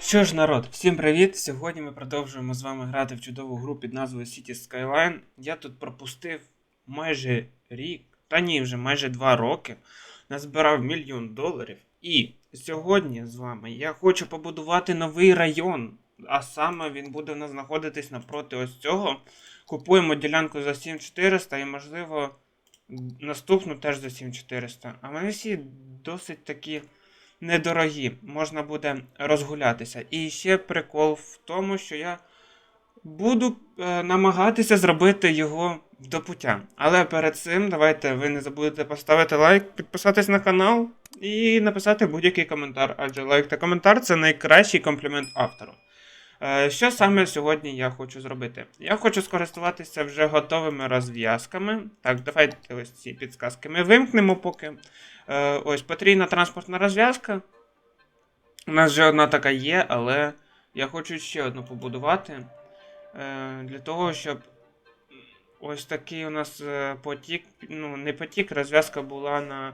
Що ж, народ, всім привіт! Сьогодні ми продовжуємо з вами грати в чудову гру під назвою City Skyline. Я тут пропустив майже рік, та ні, вже майже два роки. Назбирав мільйон доларів. І сьогодні з вами я хочу побудувати новий район. А саме він буде в нас знаходитись напроти ось цього. Купуємо ділянку за 7400 і, можливо, наступну теж за 7400. А вони всі досить такі недорогі, можна буде розгулятися. І ще прикол в тому, що я буду е, намагатися зробити його до пуття. Але перед цим давайте ви не забудете поставити лайк, підписатись на канал і написати будь-який коментар, адже лайк та коментар це найкращий комплімент автору. Е, Що саме сьогодні я хочу зробити? Я хочу скористуватися вже готовими розв'язками. Так, давайте ось ці підсказки ми вимкнемо поки. Е, Ось потрібна транспортна розв'язка. У нас вже одна така є, але я хочу ще одну побудувати. Е, Для того, щоб ось такий у нас потік, ну, не потік, розв'язка була на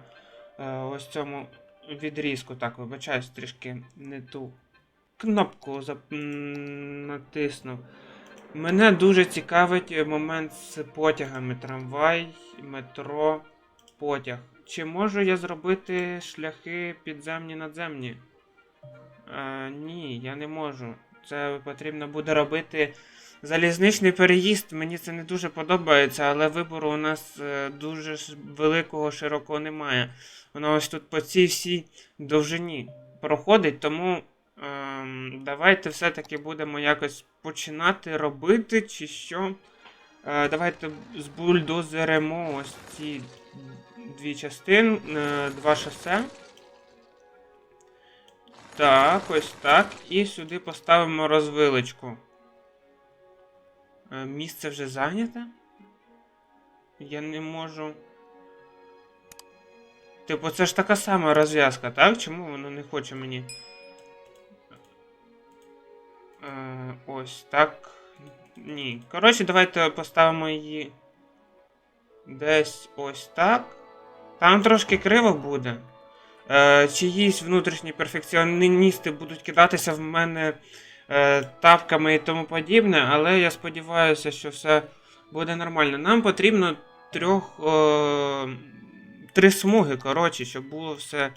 ось цьому відрізку. Так, вибачаюсь, трішки не ту кнопку натиснув. Мене дуже цікавить е, момент з потягами. Трамвай, метро, потяг. Чи можу я зробити шляхи підземні надземні? Е, ні, я не можу. Це потрібно буде робити залізничний переїзд. Мені це не дуже подобається, але вибору у нас е, дуже великого, широкого немає. Воно ось тут по цій всій довжині проходить, тому ем, давайте все-таки будемо якось починати робити, чи що. Е, давайте збульдозеримо ось ці дві частини, е, два шосе. Так, ось так. І сюди поставимо розвилочку. Е, Місце вже зайняте? Я не можу. Типу, це ж така сама розв'язка, так? Чому воно не хоче мені? Е, ось так. Ні. Коротше, давайте поставимо її десь ось так. Там трошки криво буде. Е, чиїсь внутрішні перфекціоністи будуть кидатися в мене е, тапками і тому подібне, але я сподіваюся, що все буде нормально. Нам потрібно трьох. Е, три смуги, коротше, щоб було все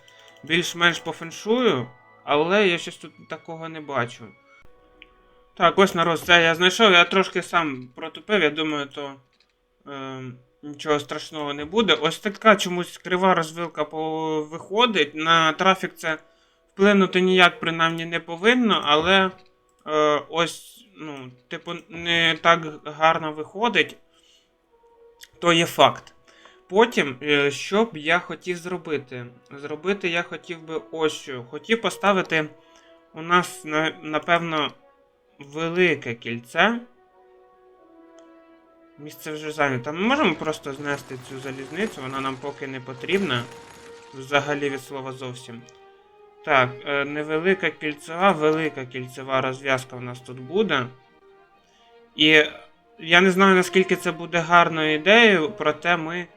більш-менш по феншую, але я щось тут такого не бачу. Так, ось народ, це я знайшов, я трошки сам протупив, я думаю, то е, нічого страшного не буде. Ось така чомусь крива розвилка виходить. На трафік це вплинути ніяк принаймні не повинно, але е, ось, ну, типу, не так гарно виходить, то є факт. Потім, е, що б я хотів зробити? Зробити я хотів би ось що. Хотів поставити у нас, на- напевно, велике кільце. Місце вже зайнято. Ми можемо просто знести цю залізницю, вона нам поки не потрібна. Взагалі від слова зовсім. Так, е, невелика кільцева, велика кільцева розв'язка у нас тут буде. І я не знаю, наскільки це буде гарною ідеєю, проте ми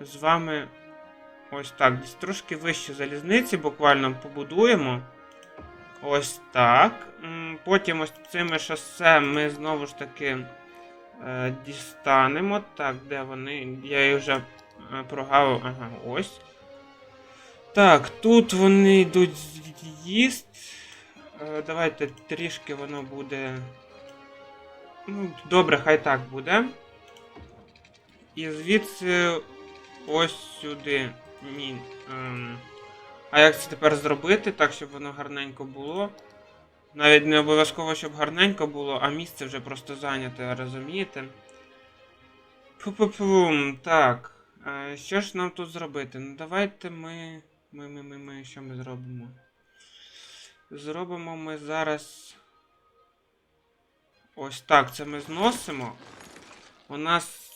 з вами ось так. Десь трошки вище залізниці буквально побудуємо. Ось так. Потім ось цими шосе ми знову ж таки е, дістанемо. Так, де вони? Я їх вже е, прогавив. Ага, ось. Так, тут вони йдуть з'їзд. Е, давайте трішки воно буде. Ну, добре, хай так буде. І звідси ось сюди. Ні. Ем. А як це тепер зробити, так, щоб воно гарненько було? Навіть не обов'язково, щоб гарненько було, а місце вже просто зайняте, розумієте? Пу-пу-пум, так. Е, що ж нам тут зробити? Ну давайте ми. Ми, ми, ми, ми, що ми зробимо? Зробимо ми зараз. Ось так, це ми зносимо. У нас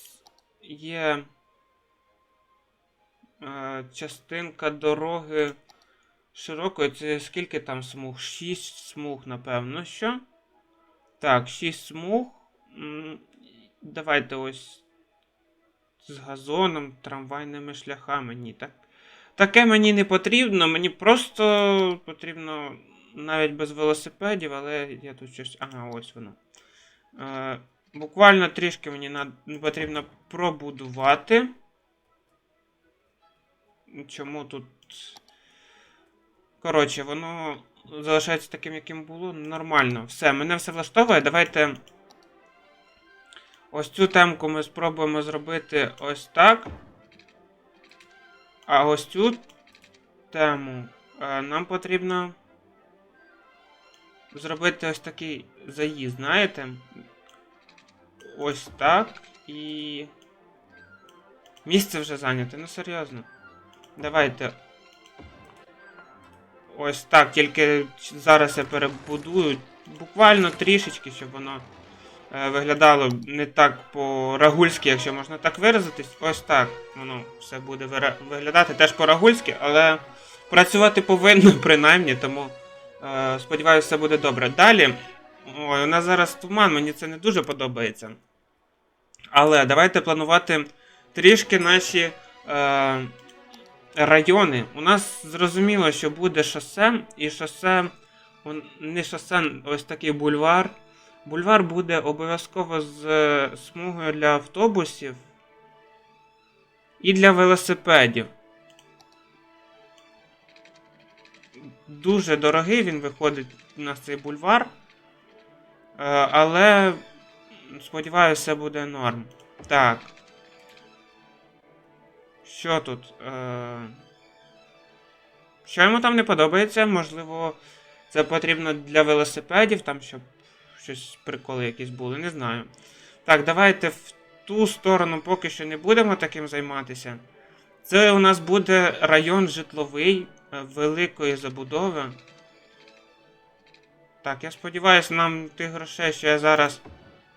є е, частинка дороги широкої. Це скільки там смуг? 6 смуг, напевно, що? Так, 6 смуг. Давайте ось з газоном, трамвайними шляхами. Ні, так. Таке мені не потрібно, мені просто потрібно навіть без велосипедів, але я тут щось. Ага, ось воно. Е, буквально трішки мені над- потрібно пробудувати. Чому тут. Коротше, воно залишається таким, яким було. Нормально. Все, мене все влаштовує. Давайте. Ось цю темку ми спробуємо зробити ось так. А ось цю тему е, нам потрібно зробити ось такий заїзд, знаєте? Ось так. І. Місце вже зайняте, ну серйозно. Давайте. Ось так, тільки зараз я перебудую буквально трішечки, щоб воно е, виглядало не так по-рагульськи, якщо можна так виразитись. Ось так воно все буде виглядати теж по-рагульськи, але працювати повинно принаймні, тому е, сподіваюся, все буде добре. Далі. Ой, у нас зараз туман, мені це не дуже подобається. Але давайте планувати трішки наші е, райони. У нас зрозуміло, що буде шосе, і шосе, не шосе, ось такий бульвар. Бульвар буде обов'язково з е, смугою для автобусів і для велосипедів. Дуже дорогий він виходить у нас цей бульвар. Е, але сподіваюся, буде норм. Так. Що тут? Е... Що йому там не подобається? Можливо, це потрібно для велосипедів, там, щоб щось приколи якісь були, не знаю. Так, давайте в ту сторону поки що не будемо таким займатися. Це у нас буде район житловий е, великої забудови. Так, я сподіваюся, нам тих грошей, що я зараз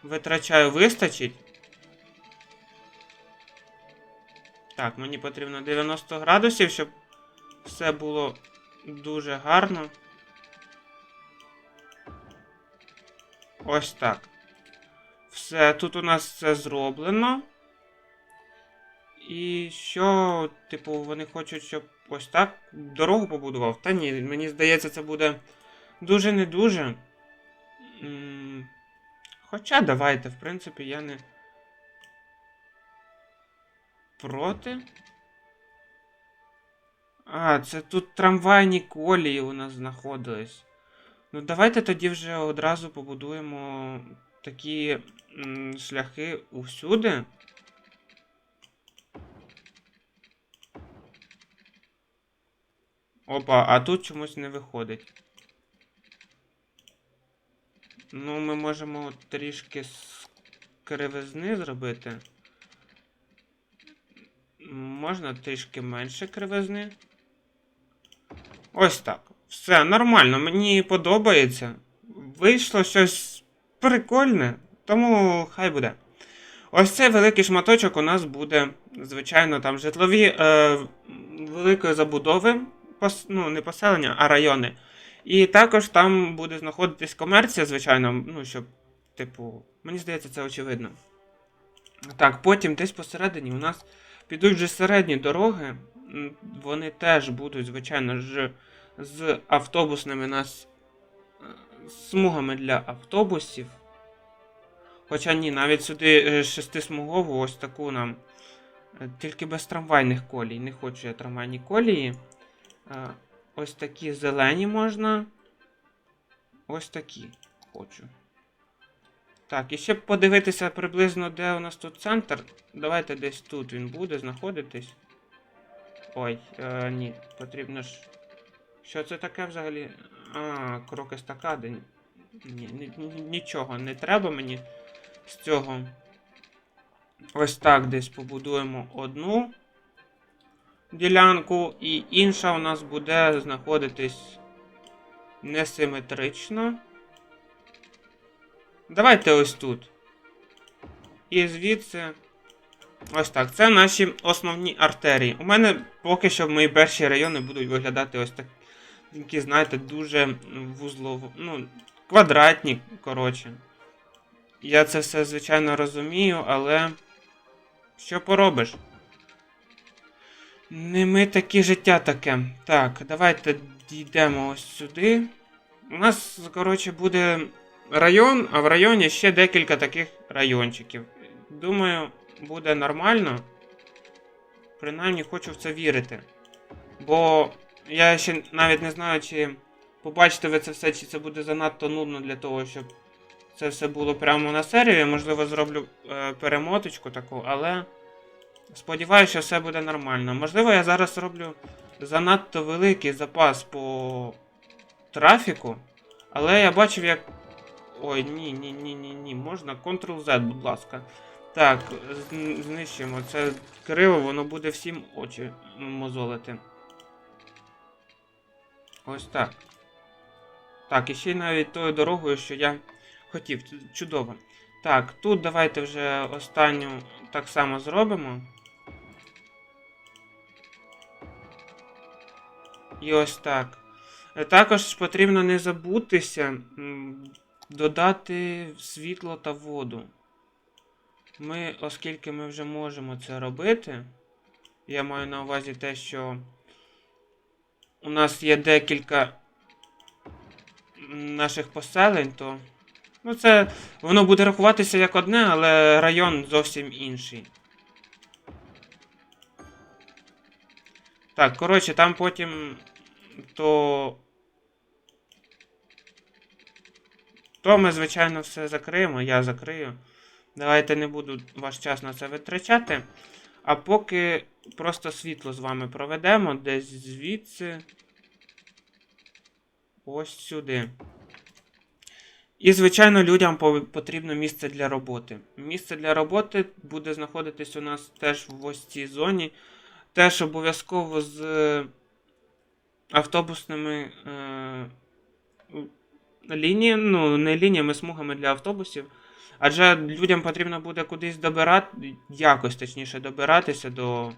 витрачаю, вистачить. Так, мені потрібно 90 градусів, щоб все було дуже гарно. Ось так. Все, тут у нас все зроблено. І що, типу, вони хочуть, щоб ось так дорогу побудував? Та ні, мені здається, це буде дуже не дуже. Хоча давайте, в принципі, я не проти. А, це тут трамвайні колії у нас знаходились. Ну, давайте тоді вже одразу побудуємо такі шляхи усюди. Опа, а тут чомусь не виходить. Ну, ми можемо трішки з кривизни зробити. Можна трішки менше кривизни. Ось так. Все нормально, мені подобається. Вийшло щось прикольне, тому хай буде. Ось цей великий шматочок у нас буде, звичайно, там житлові е, великої забудови, пос, ну, не поселення, а райони. І також там буде знаходитись комерція, звичайно, ну, щоб, типу, мені здається, це очевидно. Так, потім десь посередині у нас підуть вже середні дороги. Вони теж будуть, звичайно ж, з автобусними нас е, смугами для автобусів. Хоча ні, навіть сюди е, шестисмугову ось таку нам. е, Тільки без трамвайних колій. Не хочу я трамвайні колії. Ось такі зелені можна. Ось такі хочу. Так, і ще подивитися приблизно, де у нас тут центр. Давайте десь тут він буде знаходитись. Ой, е, ні, потрібно ж. Що це таке взагалі? А, крок естакади. Ні- нічого не треба мені з цього. Ось так десь побудуємо одну ділянку, і інша у нас буде знаходитись несиметрично. Давайте ось тут. І звідси. Ось так. Це наші основні артерії. У мене поки що мої перші райони будуть виглядати ось так. Такі, знаєте, дуже вузлово. Ну, квадратні, коротше. Я це все, звичайно, розумію, але. Що поробиш? Не ми такі життя таке. Так, давайте дійдемо ось сюди. У нас, коротше, буде район, а в районі ще декілька таких райончиків. Думаю, буде нормально. Принаймні хочу в це вірити. Бо я ще навіть не знаю, чи побачите ви це все, чи це буде занадто нудно для того, щоб це все було прямо на серії. Можливо, зроблю е, перемоточку таку, але сподіваюся, що все буде нормально. Можливо, я зараз роблю занадто великий запас по трафіку, але я бачив, як. Ой, ні, ні, ні, ні, ні. Можна Ctrl-Z, будь ласка. Так, зн- знищимо. Це криво, воно буде всім очі мозолити. Ось так. Так, і ще й навіть тою дорогою, що я хотів. Чудово. Так, тут давайте вже останню так само зробимо. І ось так. Е, Також потрібно не забутися додати світло та воду. Ми, оскільки ми вже можемо це робити, я маю на увазі те, що у нас є декілька наших поселень, то. Ну, це воно буде рахуватися як одне, але район зовсім інший. Так, коротше, там потім то. То ми, звичайно, все закриємо, я закрию. Давайте не буду ваш час на це витрачати. А поки просто світло з вами проведемо десь звідси. Ось сюди. І, звичайно, людям потрібно місце для роботи. Місце для роботи буде знаходитись у нас теж в ось цій зоні. Теж обов'язково з е, автобусними лініями, ну, не лініями, смугами для автобусів. Адже людям потрібно буде кудись добирати, якось точніше добиратися до.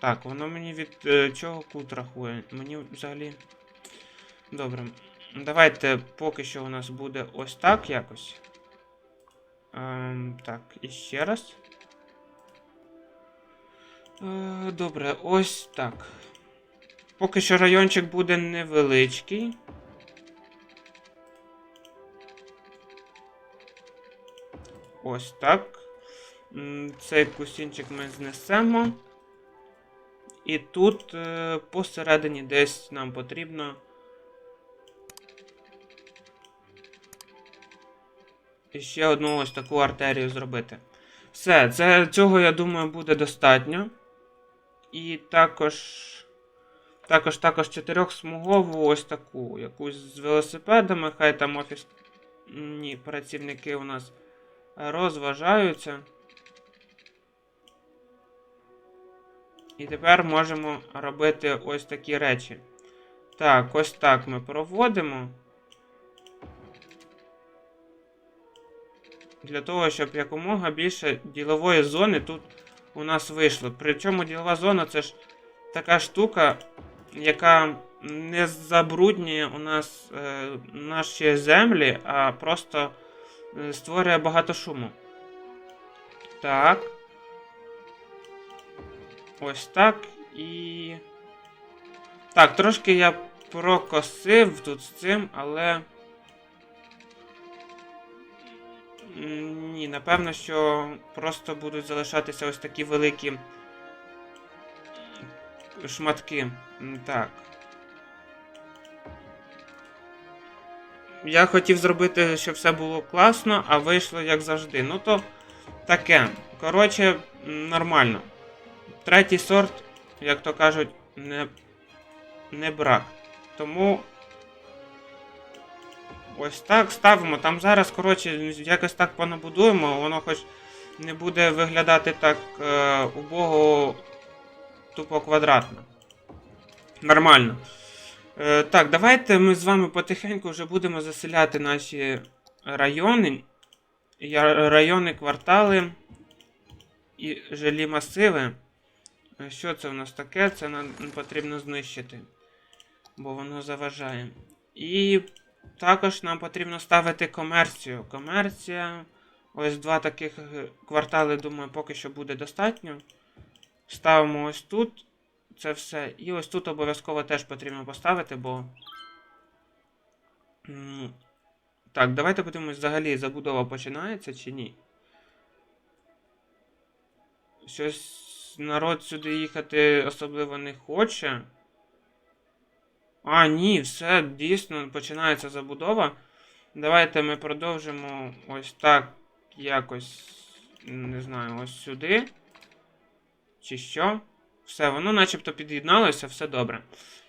Так, воно мені від е, чого кут рахує? Мені взагалі. Добре. Давайте поки що у нас буде ось так якось. Ем, так, і ще раз. Е, добре, ось так. Поки що райончик буде невеличкий. Ось так. Цей кусінчик ми знесемо. І тут е, посередині десь нам потрібно. І ще одну ось таку артерію зробити. Все, це, цього, я думаю, буде достатньо. І також. Також також чотирьохсмугову ось таку. Якусь з велосипедами. Хай там офіс. Ні, працівники у нас розважаються. І тепер можемо робити ось такі речі. Так, ось так ми проводимо. Для того, щоб якомога більше ділової зони тут у нас вийшло. Причому ділова зона це ж така штука, яка не забруднює у нас е, наші землі, а просто е, створює багато шуму. Так. Ось так і. Так, трошки я прокосив тут з цим, але. Ні, напевно, що просто будуть залишатися ось такі великі шматки. Так. Я хотів зробити, щоб все було класно, а вийшло як завжди. Ну то таке. Коротше, нормально. Третій сорт, як то кажуть, не, не брак. Тому. Ось так ставимо. Там зараз, коротше, якось так понабудуємо, воно хоч не буде виглядати так е, убого тупо квадратно. Нормально. Е, так, давайте ми з вами потихеньку вже будемо заселяти наші райони. Райони, квартали і жилі масиви. Е, Що це у нас таке? Це нам потрібно знищити. Бо воно заважає. І також нам потрібно ставити комерцію. Комерція. Ось два таких е, квартали, думаю, поки що буде достатньо. Ставимо ось тут. Це все. І ось тут обов'язково теж потрібно поставити, бо. Так, давайте подивимось, взагалі забудова починається чи ні. Щось народ сюди їхати особливо не хоче. А, ні, все, дійсно, починається забудова. Давайте ми продовжимо ось так якось. Не знаю, ось сюди. Чи що? Все, воно начебто під'єдналося, все добре.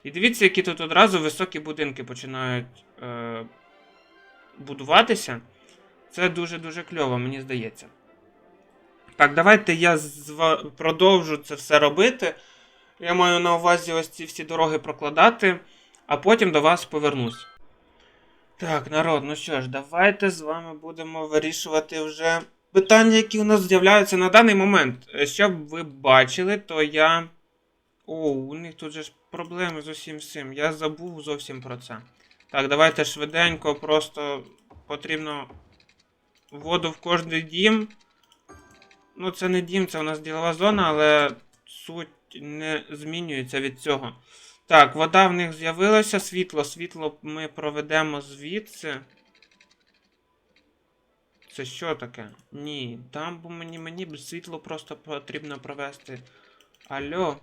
І дивіться, які тут одразу високі будинки починають е, будуватися. Це дуже-дуже кльово, мені здається. Так, давайте я зва- продовжу це все робити. Я маю на увазі ось ці всі дороги прокладати, а потім до вас повернусь. Так, народ, ну що ж, давайте з вами будемо вирішувати вже питання, які у нас з'являються на даний момент. Е, Щоб ви бачили, то я. О, у них тут же ж проблеми з усім цим. Я забув зовсім про це. Так, давайте швиденько, просто потрібно воду в кожний дім. Ну, це не дім, це у нас ділова зона, але суть не змінюється від цього. Так, вода в них з'явилася, світло. Світло ми проведемо звідси. Це що таке? Ні, там бо мені мені б світло просто потрібно провести. Алло.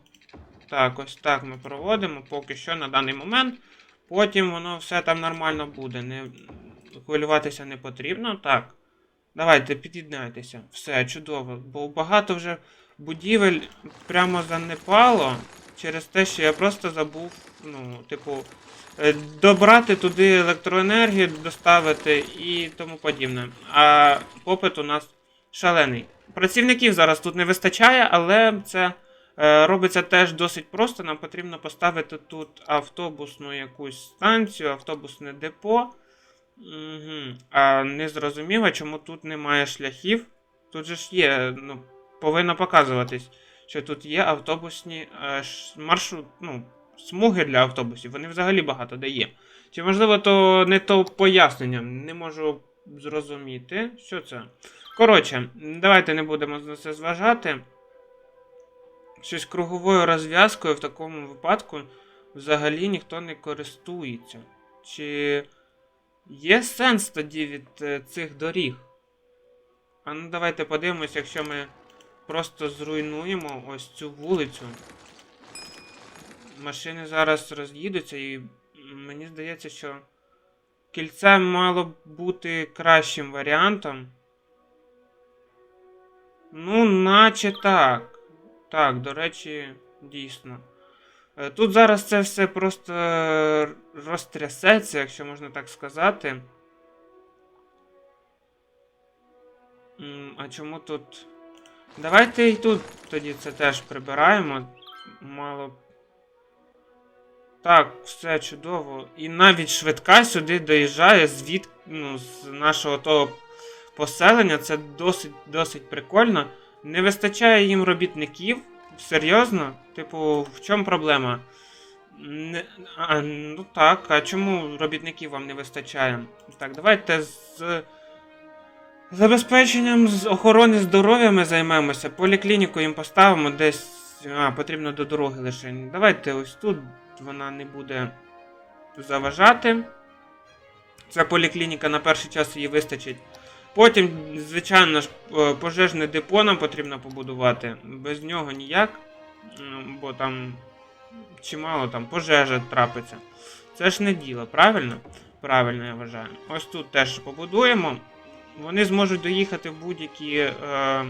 Так, ось так ми проводимо поки що на даний момент. Потім воно все там нормально буде. Не хвилюватися не потрібно. Так. Давайте, під'єднайтеся. Все, чудово. Бо багато вже будівель прямо занепало через те, що я просто забув, ну, типу, добрати туди електроенергію, доставити і тому подібне. А попит у нас шалений. Працівників зараз тут не вистачає, але це е, робиться теж досить просто. Нам потрібно поставити тут автобусну якусь станцію, автобусне депо. Угу. А не зрозуміло, чому тут немає шляхів. Тут же ж є, ну, повинно показуватись, що тут є автобусні е, маршрут, ну, смуги для автобусів. Вони взагалі багато де є. Чи можливо то не то пояснення? Не можу зрозуміти. Що це? Коротше, давайте не будемо на це зважати. Щось круговою розв'язкою в такому випадку взагалі ніхто не користується. Чи. Є сенс тоді від е, цих доріг? А ну давайте подивимось, якщо ми просто зруйнуємо ось цю вулицю. Машини зараз роз'їдуться, і мені здається, що кільце мало б бути кращим варіантом. Ну, наче так. Так, до речі, дійсно. Е, Тут зараз це все просто розтрясеться, якщо можна так сказати. А чому тут. Давайте і тут тоді це теж прибираємо. Мало. Так, все чудово. І навіть швидка сюди доїжджає звід, ну, з нашого того поселення. Це досить досить прикольно. Не вистачає їм робітників. Серйозно? Типу, в чому проблема? Не, а, ну так, а чому робітників вам не вистачає? Так, давайте з забезпеченням з охорони здоров'я ми займемося. Поліклініку їм поставимо десь. А, потрібно до дороги лише. Давайте ось тут вона не буде заважати. Ця поліклініка на перший час її вистачить. Потім, звичайно ж, е, пожежне депо нам потрібно побудувати. Без нього ніяк. Бо там чимало там пожежа трапиться. Це ж не діло, правильно? Правильно, я вважаю. Ось тут теж побудуємо. Вони зможуть доїхати в будь-які е,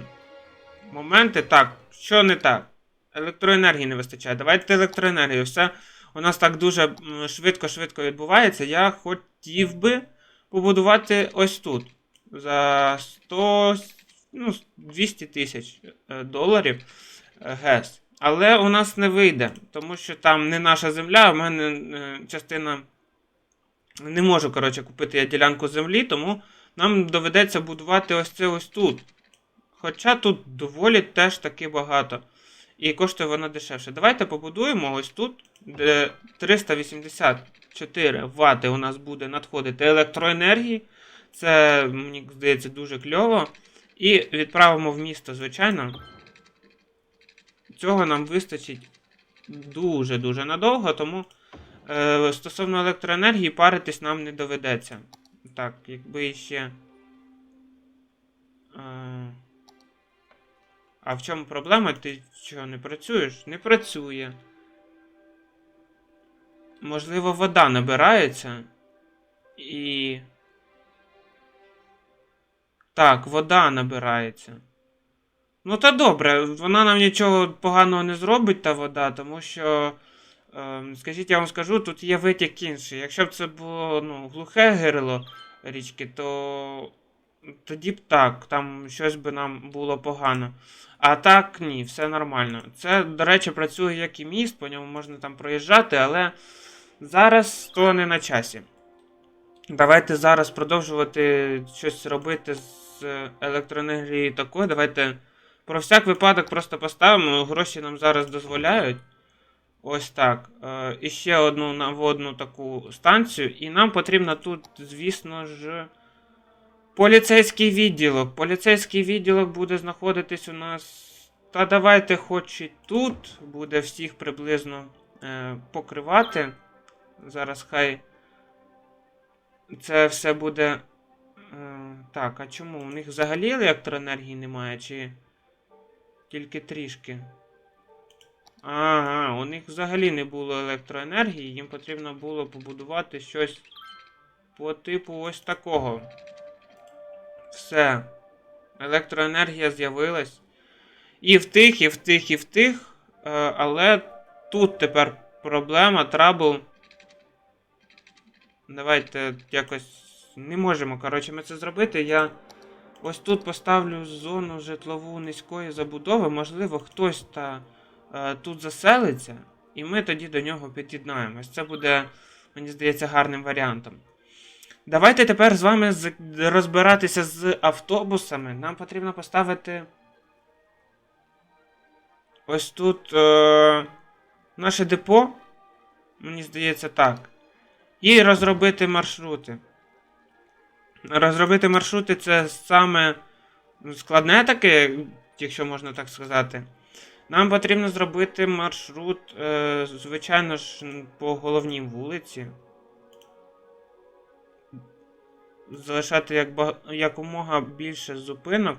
моменти. Так, що не так? Електроенергії не вистачає. Давайте електроенергію. Все у нас так дуже швидко-швидко відбувається. Я хотів би побудувати ось тут за 100, ну, 200 тисяч е, доларів е, ГЕС. Але у нас не вийде, тому що там не наша земля, в мене е, частина. Не можу, коротше, купити я ділянку землі, тому нам доведеться будувати ось це ось тут. Хоча тут доволі теж таки багато. І коштує вона дешевше. Давайте побудуємо ось тут, де 384 Вт у нас буде надходити електроенергії. Це, мені здається, дуже кльово. І відправимо в місто, звичайно. Цього нам вистачить дуже-дуже надовго, тому е, стосовно електроенергії паритись нам не доведеться. Так, якби ще. Е, а в чому проблема? Ти що, не працюєш? Не працює. Можливо, вода набирається. І. Так, вода набирається. Ну, та добре, вона нам нічого поганого не зробить, та вода, тому що. Е, скажіть, я вам скажу, тут є витік інший. Якщо б це було ну, глухе гирло річки, то тоді б так, там щось би нам було погано. А так, ні, все нормально. Це, до речі, працює як і міст, по ньому можна там проїжджати, але зараз то не на часі. Давайте зараз продовжувати щось робити з електроенергією такою. Давайте про всяк випадок просто поставимо. Гроші нам зараз дозволяють. Ось так. Е, і ще одну наводну таку станцію. І нам потрібно тут, звісно ж. Поліцейський відділок. Поліцейський відділок буде знаходитись у нас. Та давайте хоч і тут буде всіх приблизно е, покривати. Зараз хай це все буде. Е, так, а чому? У них взагалі електроенергії немає, чи тільки трішки? Ага, у них взагалі не було електроенергії, їм потрібно було побудувати щось по типу ось такого. Все. Електроенергія з'явилась. І в тих, і в тих, і в тих. Е, але тут тепер проблема, трабл. Давайте якось не можемо, коротше, ми це зробити. Я ось тут поставлю зону житлову низької забудови. Можливо, хтось та е, тут заселиться, і ми тоді до нього під'єднаємось. Це буде, мені здається, гарним варіантом. Давайте тепер з вами розбиратися з автобусами. Нам потрібно поставити. Ось тут е, наше депо. Мені здається, так. І розробити маршрути. Розробити маршрути це саме складне таке, якщо можна так сказати. Нам потрібно зробити маршрут, е, звичайно ж, по головній вулиці. Залишати як якомога більше зупинок.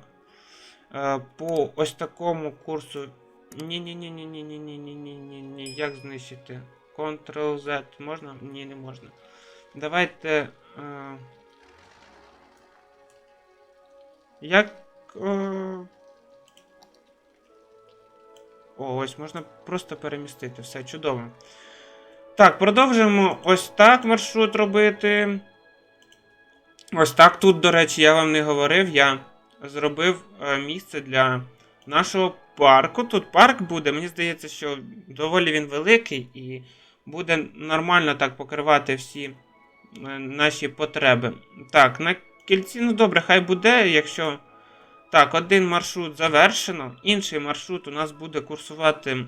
Е, по ось такому курсу. Ні-ні-ні-ні-ні-ні-ні-ні-ні-ні. Як знищити? Ctrl-Z можна? Ні, не можна. Давайте. Е... Як. Е... О, ось можна просто перемістити. Все чудово. Так, продовжуємо ось так маршрут робити. Ось так. Тут, до речі, я вам не говорив. Я зробив е, місце для нашого парку. Тут парк буде. Мені здається, що доволі він великий і буде нормально так покривати всі е, наші потреби. Так, на кільці, ну добре, хай буде, якщо. Так, один маршрут завершено. Інший маршрут у нас буде курсувати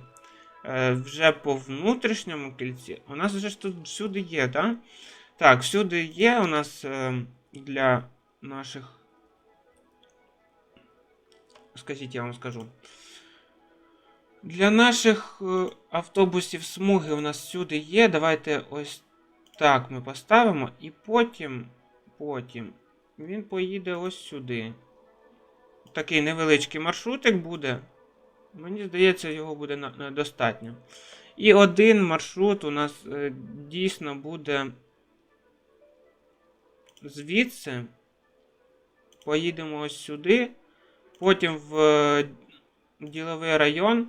е, вже по внутрішньому кільці. У нас вже ж тут всюди є, так? Так, всюди є у нас е, для наших. Скажіть, я вам скажу. Для наших е, автобусів смуги у нас всюди є. Давайте ось так ми поставимо. І потім. Потім він поїде ось сюди. Такий невеличкий маршрутик буде. Мені здається, його буде достатньо. І один маршрут у нас е, дійсно буде звідси. Поїдемо ось сюди. Потім в е, діловий район.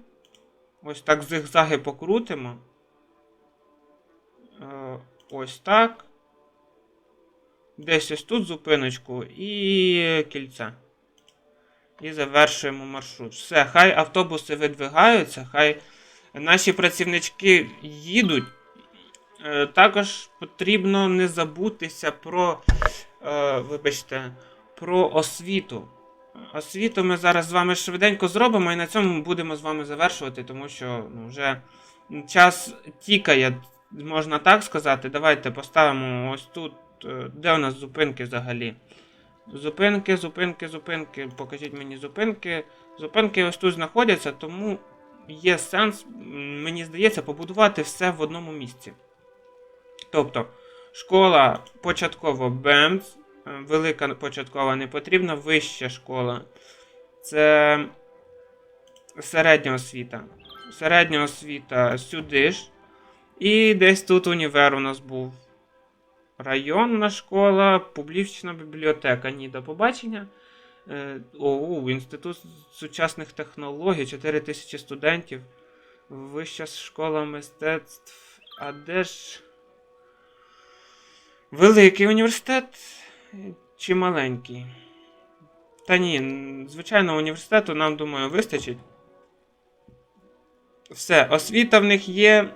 Ось так зигзаги покрутимо. Е, Ось так. Десь ось тут зупиночку і кільце. І завершуємо маршрут. Все, хай автобуси видвигаються, хай наші працівнички їдуть. Е, Також потрібно не забутися про, е, вибачте, про освіту. Освіту ми зараз з вами швиденько зробимо і на цьому будемо з вами завершувати, тому що ну, вже час тікає, можна так сказати. Давайте поставимо ось тут. е, Де у нас зупинки взагалі? Зупинки, зупинки, зупинки. Покажіть мені зупинки. Зупинки ось тут знаходяться, тому є сенс, мені здається, побудувати все в одному місці. Тобто, школа початкова БЕМЦ, е, велика початкова не потрібна, вища школа. Це середня освіта. Середня освіта сюди ж. І десь тут універ у нас був. Районна школа, публічна бібліотека. Ні, до побачення. Е, ОУ, Інститут сучасних технологій, 4 тисячі студентів. Вища школа мистецтв. А де ж. Великий університет чи маленький? Та ні, звичайно, університету нам, думаю, вистачить. Все, освіта в них є,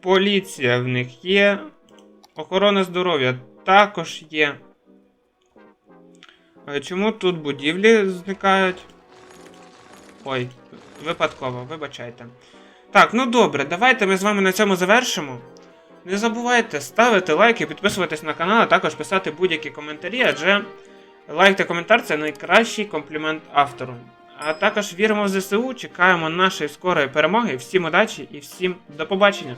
поліція в них є, охорона здоров'я також є. Чому тут будівлі зникають? Ой, випадково, вибачайте. Так, ну добре, давайте ми з вами на цьому завершимо. Не забувайте ставити лайки, підписуватись на канал, а також писати будь-які коментарі, адже лайк та коментар це найкращий комплімент автору. А також віримо в ЗСУ, чекаємо нашої скорої перемоги. Всім удачі і всім до побачення!